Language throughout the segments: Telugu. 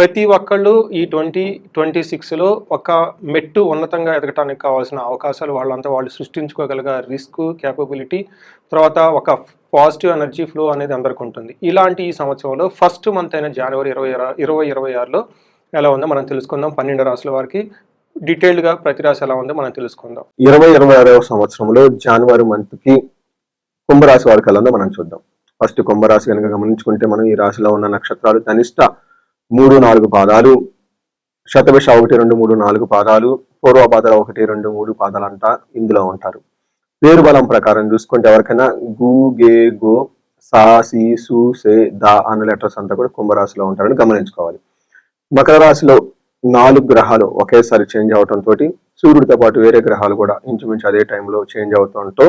ప్రతి ఒక్కళ్ళు ఈ ట్వంటీ ట్వంటీ సిక్స్లో ఒక మెట్టు ఉన్నతంగా ఎదగటానికి కావాల్సిన అవకాశాలు వాళ్ళంతా వాళ్ళు సృష్టించుకోగలిగే రిస్క్ క్యాపబిలిటీ తర్వాత ఒక పాజిటివ్ ఎనర్జీ ఫ్లో అనేది అందరికి ఉంటుంది. ఇలాంటి ఈ సంవత్సరంలో ఫస్ట్ మంత్ అయిన జనవరి ఇరవై ఇరవై ఇరవై ఆరులో ఎలా ఉందో మనం తెలుసుకుందాం. పన్నెండు రాసుల వారికి డీటెయిల్డ్గా ప్రతి రాశి ఎలా ఉందో మనం తెలుసుకుందాం. ఇరవై ఇరవై ఆరవ సంవత్సరంలో జనవరి మంత్కి కుంభరాశి వారికి ఎలా ఉందో మనం చూద్దాం. ఫస్ట్ కుంభరాశి కనుక గమనించుకుంటే మనం ఈ రాశిలో ఉన్న నక్షత్రాలు కనిష్ట మూడు నాలుగు పాదాలు. శతభిష ఒకటి రెండు మూడు నాలుగు పాదాలు. పూర్వపాదాలు ఒకటి రెండు మూడు పాదాలు అంట ఇందులో ఉంటారు. పేరు బలం ప్రకారం చూసుకుంటే ఎవరికైనా గు గే గో సా సి సు సే దా అన్న లెటర్స్ అంతా కూడా కుంభరాశిలో ఉంటారని గమనించుకోవాలి. మకర రాశిలో నాలుగు గ్రహాలు ఒకేసారి చేంజ్ అవడంతో సూర్యుడితో పాటు వేరే గ్రహాలు కూడా ఇంచుమించు అదే టైంలో చేంజ్ అవుతుంటో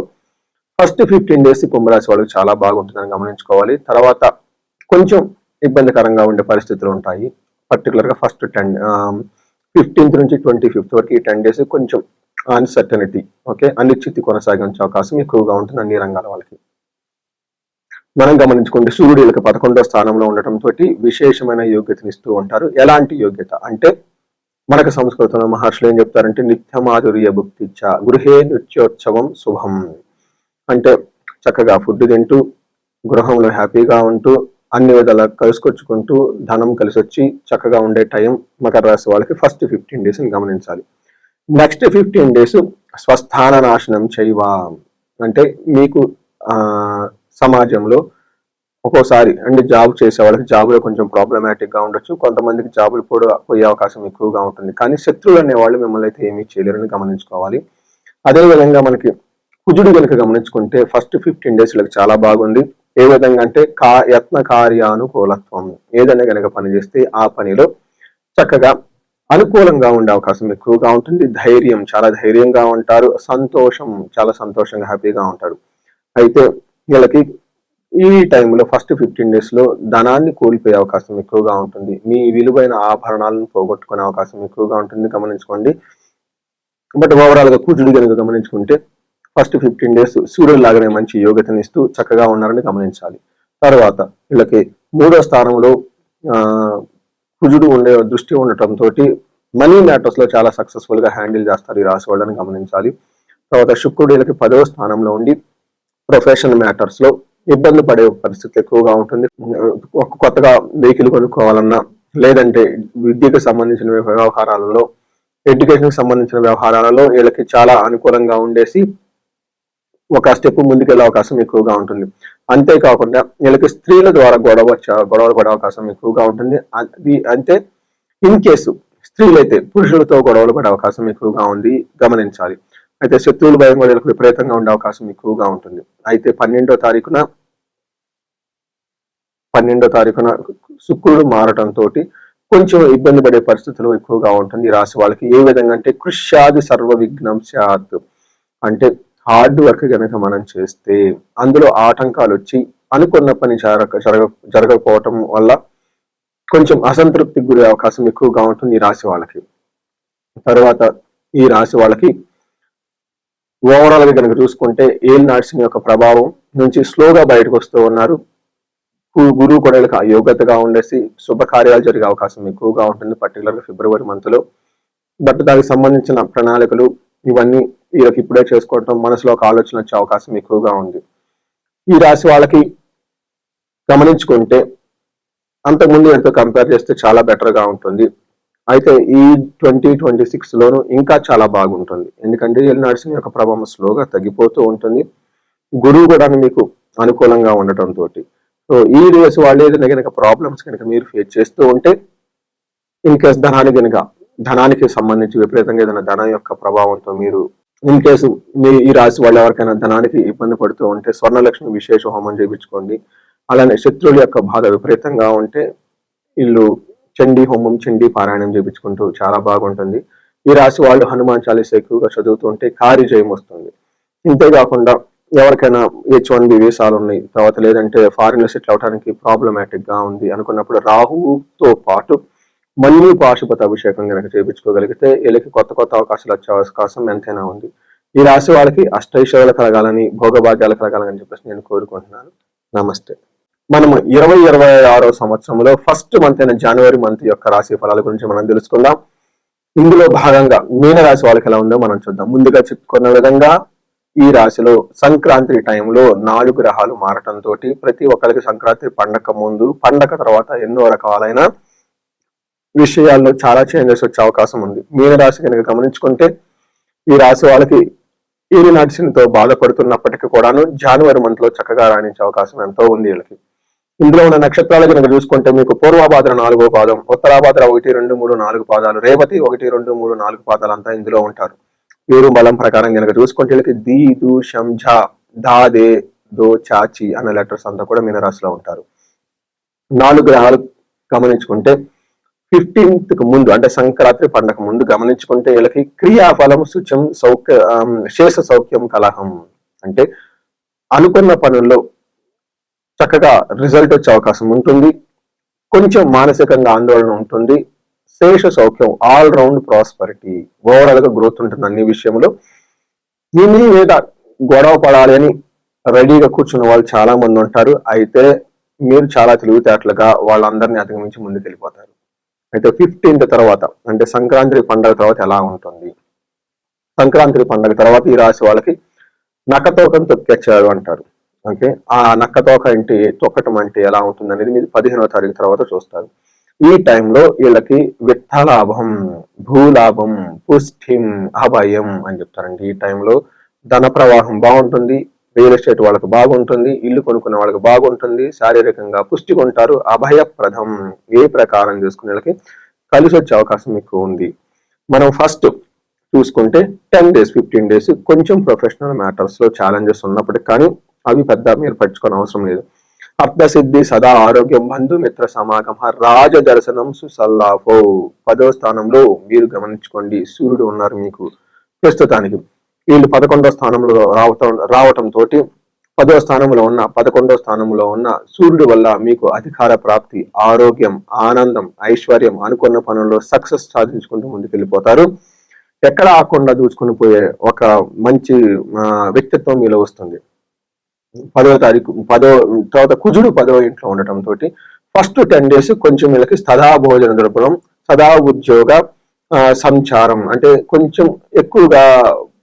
ఫస్ట్ ఫిఫ్టీన్ డేస్ కుంభరాశి వాళ్ళకి చాలా బాగుంటుందని గమనించుకోవాలి. తర్వాత కొంచెం ఇబ్బందికరంగా ఉండే పరిస్థితులు ఉంటాయి. పర్టికులర్గా ఫస్ట్ టెన్ ఫిఫ్టీన్త్ నుంచి ట్వంటీ ఫిఫ్త్ వరకు ఈ టెన్ డేస్ కొంచెం అన్సర్టనిటీ ఓకే అనిశ్చితి కొనసాగించే అవకాశం ఎక్కువగా ఉంటుంది అన్ని రంగాల వాళ్ళకి. మనం గమనించుకుంటే సూర్యుడు వీళ్ళకి పదకొండో స్థానంలో ఉండటంతో విశేషమైన యోగ్యతనిస్తూ ఉంటారు. ఎలాంటి యోగ్యత? అంటే మనకు సంస్కృతంలో మహర్షులు ఏం చెప్తారంటే నిత్యమాధుర్య భుక్తిచ్చ గృహే నృత్యోత్సవం శుభం. అంటే చక్కగా ఫుడ్ తింటూ గృహంలో హ్యాపీగా ఉంటూ అన్ని విధాలా కలుసుకొచ్చుకుంటూ ధనం కలిసి వచ్చి చక్కగా ఉండే టైం మకర రాశి వాళ్ళకి ఫస్ట్ ఫిఫ్టీన్ డేస్ని గమనించాలి. నెక్స్ట్ ఫిఫ్టీన్ డేస్ స్వస్థాన నాశనం చేయవా? అంటే మీకు సమాజంలో ఒక్కోసారి అంటే జాబ్ చేసే వాళ్ళకి జాబ్లో కొంచెం ప్రాబ్లమాటిక్గా ఉండొచ్చు. కొంతమందికి జాబులు కూడా పోయే అవకాశం ఎక్కువగా ఉంటుంది. కానీ శత్రువులు అనేవాళ్ళు మిమ్మల్ని అయితే ఏమీ చేయలేరని గమనించుకోవాలి. అదే విధంగా మనకి కుజుడు కనుక గమనించుకుంటే ఫస్ట్ ఫిఫ్టీన్ డేస్ వీళ్ళకి చాలా బాగుంది. ఏ విధంగా అంటే కా యత్న కార్యానుకూలత్వం. ఏదైనా కనుక పని చేస్తే ఆ పనిలో చక్కగా అనుకూలంగా ఉండే అవకాశం ఎక్కువగా ఉంటుంది. ధైర్యం చాలా ధైర్యంగా ఉంటారు. సంతోషం చాలా సంతోషంగా హ్యాపీగా ఉంటారు. అయితే వీళ్ళకి ఈ టైంలో ఫస్ట్ ఫిఫ్టీన్ డేస్లో ధనాన్ని కోల్పోయే అవకాశం ఎక్కువగా ఉంటుంది. మీ విలువైన ఆభరణాలను పోగొట్టుకునే అవకాశం ఎక్కువగా ఉంటుంది. గమనించుకోండి. బట్ ఓవరాల్గా కూచుడు కనుక గమనించుకుంటే ఫస్ట్ ఫిఫ్టీన్ డేస్ సూర్యుడు లాగానే మంచి యోగ్యతని ఇస్తూ చక్కగా ఉన్నారని గమనించాలి. తర్వాత వీళ్ళకి మూడో స్థానంలో కుజుడు ఉండే దృష్టి ఉండటంతో మనీ మ్యాటర్స్లో చాలా సక్సెస్ఫుల్గా హ్యాండిల్ చేస్తారు ఈ రాశి వాళ్ళని గమనించాలి. తర్వాత శుక్రుడు వీళ్ళకి పదవ స్థానంలో ఉండి ప్రొఫెషనల్ మ్యాటర్స్లో ఇబ్బంది పడే పరిస్థితి ఎక్కువగా ఉంటుంది. ఒక కొత్తగా వెహికల్ కొనుక్కోవాలన్నా లేదంటే విద్యకు సంబంధించిన వ్యవహారాలలో ఎడ్యుకేషన్ సంబంధించిన వ్యవహారాలలో వీళ్ళకి చాలా అనుకూలంగా ఉండేసి ఒక స్టెప్ ముందుకెళ్ళే అవకాశం ఎక్కువగా ఉంటుంది. అంతేకాకుండా వీళ్ళకి స్త్రీల ద్వారా గొడవ గొడవలు పడే అవకాశం ఎక్కువగా ఉంటుంది. అది అంటే ఇన్ కేసు స్త్రీలైతే పురుషులతో గొడవలు పడే అవకాశం ఎక్కువగా ఉంది గమనించాలి. అయితే శత్రువుల భయం కూడా వీళ్ళకి విపరీతంగా ఉండే అవకాశం ఎక్కువగా ఉంటుంది. అయితే పన్నెండో తారీఖున పన్నెండో తారీఖున శుక్రుడు మారటంతో కొంచెం ఇబ్బంది పడే పరిస్థితులు ఎక్కువగా ఉంటుంది. రాశి వాళ్ళకి ఏ విధంగా అంటే కృష్యాది సర్వ విఘ్నం అంటే హార్డ్ వర్క్ కనుక మనం చేస్తే అందులో ఆటంకాలు వచ్చి అనుకున్న పని జరగ జరగ జరగకపోవటం వల్ల కొంచెం అసంతృప్తికి గురే అవకాశం ఎక్కువగా ఉంటుంది ఈ రాశి వాళ్ళకి. తర్వాత ఈ రాశి వాళ్ళకి ఓవరాల్గా కనుక చూసుకుంటే ఏల్ నాట్సింగ్ యొక్క ప్రభావం నుంచి స్లోగా బయటకు వస్తూ ఉన్నారు. గురువు కూడా యోగ్యతగా ఉండేసి శుభకార్యాలు జరిగే అవకాశం ఎక్కువగా ఉంటుంది పర్టికులర్గా ఫిబ్రవరి మంత్లో బట్ దానికి సంబంధించిన ప్రణాళికలు ఇవన్నీ వీళ్ళకి ఇప్పుడే చేసుకోవటం మనసులో ఒక ఆలోచన వచ్చే అవకాశం ఎక్కువగా ఉంది. ఈ రాశి వాళ్ళకి గమనించుకుంటే అంతకుముందు వీటితో కంపేర్ చేస్తే చాలా బెటర్గా ఉంటుంది. అయితే ఈ ట్వంటీ ట్వంటీ సిక్స్లోనూ ఇంకా చాలా బాగుంటుంది. ఎందుకంటే ఎల్ నర్సింగ్ యొక్క ప్రభావం స్లోగా తగ్గిపోతూ ఉంటుంది. గురువు కూడా మీకు అనుకూలంగా ఉండటం తోటి. సో ఈ డేస్ వాళ్ళు ఏదైనా కనుక ప్రాబ్లమ్స్ కనుక మీరు ఫేస్ చేస్తూ ఉంటే ఇన్ కేస్ ధనానికి కనుక ధనానికి సంబంధించి విపరీతంగా ఏదైనా ధనం యొక్క ప్రభావంతో మీరు ఇన్ కేసు మీ ఈ రాశి వాళ్ళు ఎవరికైనా ధనానికి ఇబ్బంది పడుతూ ఉంటే స్వర్ణలక్ష్మి విశేష హోమం చేయించుకోండి. అలానే శత్రువుల యొక్క బాధ విపరీతంగా ఉంటే వీళ్ళు చండీ హోమం చండీ పారాయణం చేయించుకుంటూ చాలా బాగుంటుంది. ఈ రాశి వాళ్ళు హనుమాన్ చాలీస ఎక్కువగా చదువుతుంటే కార్యజయం వస్తుంది. ఇంతేకాకుండా ఎవరికైనా హెచ్ వన్ బి వీసాలు ఉన్నాయి. తర్వాత లేదంటే ఫారిన్ సెటిల్ అవడానికి ప్రాబ్లమాటిక్గా ఉంది అనుకున్నప్పుడు రాహుతో పాటు మళ్ళీ పాశుపత అభిషేకం కనుక చేయించుకోగలిగితే వీళ్ళకి కొత్త కొత్త అవకాశాలు వచ్చే అవకాశం ఎంతైనా ఉంది. ఈ రాశి వాళ్ళకి అష్టైశ్వర్యాలు కలగాలని భోగభాగ్యాలు కలగాలని చెప్పేసి నేను కోరుకుంటున్నాను. నమస్తే. మనము ఇరవై ఇరవై ఆరో సంవత్సరంలో ఫస్ట్ మంత్ అయిన జనవరి మంత్ యొక్క రాశి ఫలాల గురించి మనం తెలుసుకుందాం. ఇందులో భాగంగా మీనరాశి వాళ్ళకి ఎలా ఉందో మనం చూద్దాం. ముందుగా చెప్పుకున్న విధంగా ఈ రాశిలో సంక్రాంతి టైంలో నాలుగు గ్రహాలు మారటంతో ప్రతి ఒక్కరికి సంక్రాంతి పండగ ముందు పండగ తర్వాత ఎన్నో రకాలైన విషయాల్లో చాలా చేంజెస్ వచ్చే అవకాశం ఉంది. మీన రాశి కనుక గమనించుకుంటే ఈ రాశి వాళ్ళకి ఈరి నాటిసినతో బాధపడుతున్నప్పటికీ కూడాను జనవరి మంత్లో చక్కగా రాణించే అవకాశం ఎంతో ఉంది వీళ్ళకి. ఇందులో ఉన్న నక్షత్రాలు కనుక చూసుకుంటే మీకు పూర్వాభాద్ర నాలుగో పాదం ఉత్తరాభాద్ర ఒకటి రెండు మూడు నాలుగు పాదాలు రేవతి ఒకటి రెండు మూడు నాలుగు పాదాలు అంతా ఇందులో ఉంటారు. వీరు బలం ప్రకారం కనుక చూసుకుంటే వీళ్ళకి దీ దు షం దా దే దో చాచి అనే లెటర్స్ అంతా కూడా మీనరాశిలో ఉంటారు. నాలుగు గ్రహాలు గమనించుకుంటే ఫిఫ్టీన్త్కు ముందు అంటే సంక్రాంతి పండగ ముందు గమనించుకుంటే వీళ్ళకి క్రియాఫలం శుచం సౌఖ్య శేష సౌఖ్యం కలహం. అంటే అనుకున్న పనుల్లో చక్కగా రిజల్ట్ వచ్చే అవకాశం ఉంటుంది. కొంచెం మానసికంగా ఆందోళన ఉంటుంది. శేష సౌఖ్యం ఆల్ రౌండ్ ప్రాస్పరిటీ ఓవరాల్గా గ్రోత్ ఉంటుంది అన్ని విషయంలో. దీని మీద గొడవ పడాలి అని రెడీగా కూర్చున్న వాళ్ళు చాలా మంది ఉంటారు. అయితే మీరు చాలా తెలివితేటలుగా వాళ్ళందరినీ అధిగమించి ముందుకు వెళ్ళిపోతారు అయితే ఫిఫ్టీన్త్ తర్వాత అంటే సంక్రాంతి పండగ తర్వాత ఎలా ఉంటుంది? సంక్రాంతి పండగ తర్వాత ఈ రాశి వాళ్ళకి నక్కతోకను తొక్కేచ్చారు అంటారు. ఓకే? ఆ నక్కతోక అంటే తొక్కటం అంటే ఎలా ఉంటుంది అనేది మీరు పదిహేనవ తారీఖు తర్వాత చూస్తారు. ఈ టైంలో వీళ్ళకి విత్తలాభం భూలాభం పుష్టిం అభయం అని చెప్తారండి. ఈ టైంలో ధన ప్రవాహం బాగుంటుంది రియల్ ఎస్టేట్ వాళ్ళకి బాగుంటుంది ఇల్లు కొనుక్కున్న వాళ్ళకి బాగుంటుంది శారీరకంగా పుష్టిగా ఉంటారు అభయప్రదం ఏ ప్రకారం చేసుకునే వాళ్ళకి కలిసి వచ్చే అవకాశం ఎక్కువ ఉంది. మనం ఫస్ట్ చూసుకుంటే టెన్ డేస్ ఫిఫ్టీన్ డేస్ కొంచెం ప్రొఫెషనల్ మ్యాటర్స్లో ఛాలెంజెస్ ఉన్నప్పటికీ కానీ అవి పెద్ద మీరు పట్టించుకోని అవసరం లేదు. అర్థసిద్ధి సదా ఆరోగ్యం బంధు మిత్ర సమాగమ రాజ దర్శనం సుసల్లాఫో పదవ స్థానంలో మీరు గమనించుకోండి. సూర్యుడు ఉన్నారు మీకు ప్రస్తుతానికి. వీళ్ళు పదకొండో స్థానంలో రావటం రావటం తోటి పదవ స్థానంలో ఉన్న పదకొండో స్థానంలో ఉన్న సూర్యుడు వల్ల మీకు అధికార ప్రాప్తి ఆరోగ్యం ఆనందం ఐశ్వర్యం అనుకున్న పనుల్లో సక్సెస్ సాధించుకుంటూ ముందుకెళ్ళిపోతారు ఎక్కడ ఆకుండా దూచుకుని పోయే ఒక మంచి వ్యక్తిత్వం మీలో వస్తుంది. పదవ తారీఖు పదో తర్వాత కుజుడు పదో ఇంట్లో ఉండటం తోటి ఫస్ట్ టెన్ డేస్ కొంచెం వీళ్ళకి సదా భోజన దొరకడం సదా ఉద్యోగ సంచారం అంటే కొంచెం ఎక్కువగా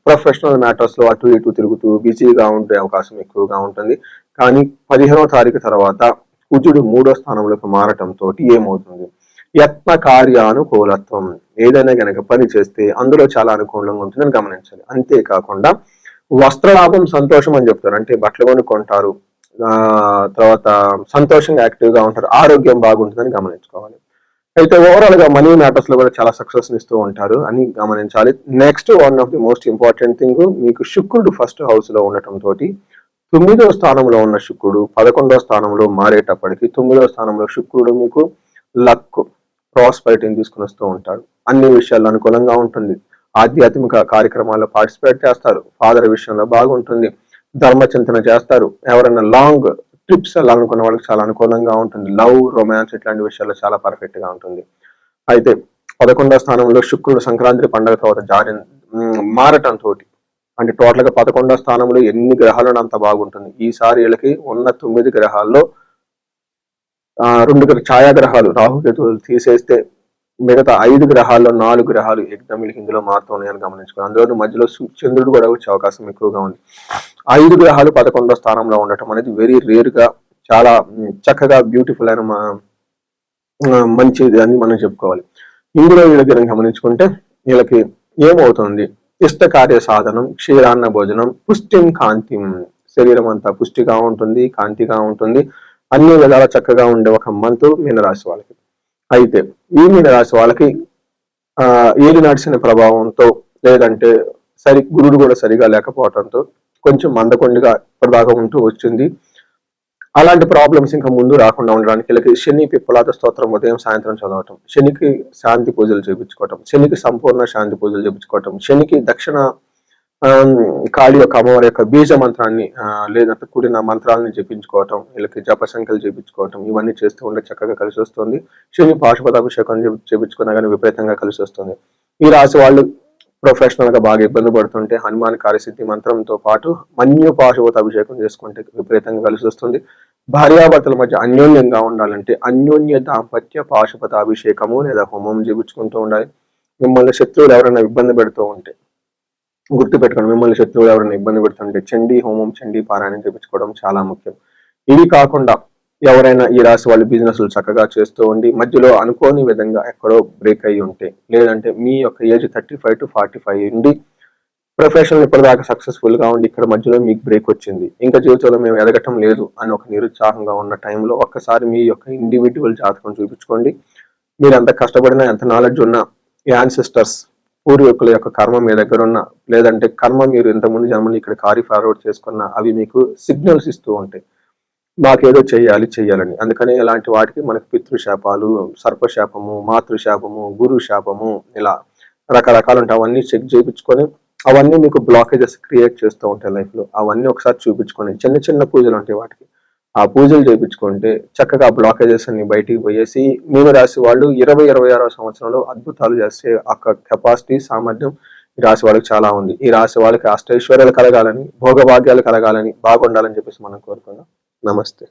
ప్రొఫెషనల్ మ్యాటర్స్లో అటు ఇటు తిరుగుతూ బిజీగా ఉండే అవకాశం ఎక్కువగా ఉంటుంది. కానీ పదిహేనవ తారీఖు తర్వాత కుజుడు మూడో స్థానంలోకి మారటం తోటి ఏమవుతుంది? యత్న కార్యానుకూలత్వం. ఏదైనా గనక పని చేస్తే అందులో చాలా అనుకూలంగా ఉంటుందని గమనించాలి. అంతేకాకుండా వస్త్రలాభం సంతోషం అని చెప్తారు. అంటే బట్టలు కొనుక్కుంటారు. ఆ తర్వాత సంతోషంగా యాక్టివ్గా ఉంటారు. ఆరోగ్యం బాగుంటుందని గమనించుకోవాలి. అయితే ఓవరాల్గా మనీ మ్యాటర్స్లో కూడా చాలా సక్సెస్ ఇస్తూ ఉంటారు. అని గమనించాలి. Next one of the most important thing మీకు శుక్రుడు ఫస్ట్ హౌస్లో ఉండటం తోటి తొమ్మిదో స్థానంలో ఉన్న శుక్రుడు పదకొండో స్థానంలో మారేటప్పటికి తొమ్మిదో స్థానంలో శుక్రుడు మీకు లక్ ప్రాస్పరిటీని తీసుకుని వస్తూ ఉంటాడు. అన్ని విషయాల్లో అనుకూలంగా ఉంటుంది. ఆధ్యాత్మిక కార్యక్రమాల్లో పార్టిసిపేట్ చేస్తారు. ఫాదర్ విషయంలో బాగుంటుంది. ధర్మ చింతన చేస్తారు. ఎవరైనా లాంగ్ ట్రిప్స్ వెళ్ళాలనుకున్న వాళ్ళకి చాలా అనుకూలంగా ఉంటుంది. లవ్ రొమాన్స్ ఇట్లాంటి విషయాల్లో చాలా పర్ఫెక్ట్గా ఉంటుంది. అయితే పదకొండవ స్థానంలో శుక్రుడు సంక్రాంతి పండుగ తర్వాత జారి మారటం తోటి అంటే టోటల్గా పదకొండవ స్థానంలో ఎన్ని గ్రహాలు అంత బాగుంటుంది. ఈసారి వీళ్ళకి ఉన్న తొమ్మిది గ్రహాల్లో ఆ, రెండు ఛాయాగ్రహాలు రాహుకేతువులు తీసేస్తే మిగతా ఐదు గ్రహాల్లో నాలుగు గ్రహాలు ఎగ్జామిల్కి ఇందులో మారుతున్నాయని గమనించుకోవాలి అందులో మధ్యలో చంద్రుడు కూడా వచ్చే అవకాశం ఎక్కువగా ఉంది. ఐదు గ్రహాలు పదకొండో స్థానంలో ఉండటం అనేది వెరీ రేర్గా చాలా చక్కగా బ్యూటిఫుల్ అయిన మంచిది అని మనం చెప్పుకోవాలి. ఇందులో వీళ్ళ దగ్గర గమనించుకుంటే వీళ్ళకి ఏమవుతుంది? ఇష్ట కార్య సాధనం క్షీరాన్న భోజనం పుష్టిం కాంతిం. శరీరం అంతా పుష్టిగా ఉంటుంది కాంతిగా ఉంటుంది. అన్ని విధాలా చక్కగా ఉండే ఒక మంత్ మీనరాశి వాళ్ళకి. అయితే ఈ మీనరాశి వాళ్ళకి ఆ ఏలి నడిచిన ప్రభావంతో లేదంటే సరి గురుడు కూడా సరిగా లేకపోవడంతో కొంచెం మందకొండిగా ఇప్పటిదాకా ఉంటూ వచ్చింది. అలాంటి ప్రాబ్లమ్స్ ఇంకా ముందు రాకుండా ఉండడానికి వీళ్ళకి శని పిప్పలాత స్తోత్రం ఉదయం సాయంత్రం చదవటం శనికి శాంతి పూజలు చేయించుకోవటం శనికి సంపూర్ణ శాంతి పూజలు చేయించుకోవటం శనికి దక్షిణ కాళీ యొక్క అమ్మవారి యొక్క బీజ మంత్రాన్ని లేదంటే కూడిన మంత్రాలను జపించుకోవటం వీళ్ళకి జప సంఖ్యలు చేపించుకోవటం ఇవన్నీ చేస్తూ ఉంటే చక్కగా కలిసి వస్తుంది. శని పాశుపతాభిషేకం చేపించుకున్నా కానీ విపరీతంగా కలిసి వస్తుంది. ఈ రాశి వాళ్ళు ప్రొఫెషనల్గా బాగా ఇబ్బంది పడుతుంటే హనుమాన్ కార్యసిద్ధి మంత్రంతో పాటు మన్యు పాశుపత అభిషేకం చేసుకుంటే విపరీతంగా కలిసి వస్తుంది. భార్యాభర్తల మధ్య అన్యోన్యంగా ఉండాలంటే అన్యోన్య దాంపత్య పాశుపత అభిషేకము లేదా హోమం చేపించుకుంటూ ఉండాలి. మిమ్మల్ని శత్రువులు ఎవరైనా ఇబ్బంది పెడుతూ ఉంటే గుర్తుపెట్టుకోండి మిమ్మల్ని శత్రువులు ఎవరైనా ఇబ్బంది పెడుతుంటే చండీ హోమం చండీ పారాయణం చేపించుకోవడం చాలా ముఖ్యం. ఇవి కాకుండా ఎవరైనా ఈ రాశి వాళ్ళు బిజినెస్లు చక్కగా చేస్తూ ఉండి మధ్యలో అనుకోని విధంగా ఎక్కడో బ్రేక్ అయ్యి ఉంటే లేదంటే మీ యొక్క age thirty five to forty five ఉండి ప్రొఫెషనల్ ఇప్పటిదాకా సక్సెస్ఫుల్గా ఉండి ఇక్కడ మధ్యలో మీకు బ్రేక్ వచ్చింది. ఇంకా జీవితంలో మేము ఎదగటం లేదు అని ఒక నిరుత్సాహంగా ఉన్న టైంలో ఒక్కసారి మీ యొక్క ఇండివిజువల్ జాతకం చూపించుకోండి. మీరు ఎంత కష్టపడినా ఎంత నాలెడ్జ్ ఉన్నా యాన్సిస్టర్స్ పూర్వీకుల యొక్క కర్మ మీ దగ్గర ఉన్న లేదంటే కర్మ మీరు ఇంతకుముందు జన్మని ఇక్కడ కారీ ఫార్వర్డ్ చేసుకున్న అవి మీకు సిగ్నల్స్ ఇస్తూ ఉంటాయి. మాకేదో చేయాలి చేయాలని అందుకని ఇలాంటి వాటికి మనకి పితృశాపాలు సర్పశాపము మాతృశాపము గురు శాపము ఇలా రకరకాలు ఉంటాయి. అవన్నీ చెక్ చేయించుకొని అవన్నీ మీకు బ్లాకేజెస్ క్రియేట్ చేస్తూ ఉంటాయి లైఫ్లో. అవన్నీ ఒకసారి చూపించుకొని చిన్న చిన్న పూజలు ఉంటాయి వాటికి. ఆ పూజలు చేయించుకుంటే చక్కగా బ్లాకేజెస్ అన్ని బయటికి పోయేసి మీన రాశి వాళ్ళు ఇరవై ఇరవై ఆరో సంవత్సరంలో అద్భుతాలు చేసే ఒక కెపాసిటీ సామర్థ్యం ఈ రాశి వాళ్ళకి చాలా ఉంది. ఈ రాశి వాళ్ళకి అష్టైశ్వర్యాలు కలగాలని భోగభాగ్యాలు కలగాలని బాగుండాలని చెప్పేసి మనం కోరుకుందాం. నమస్తే.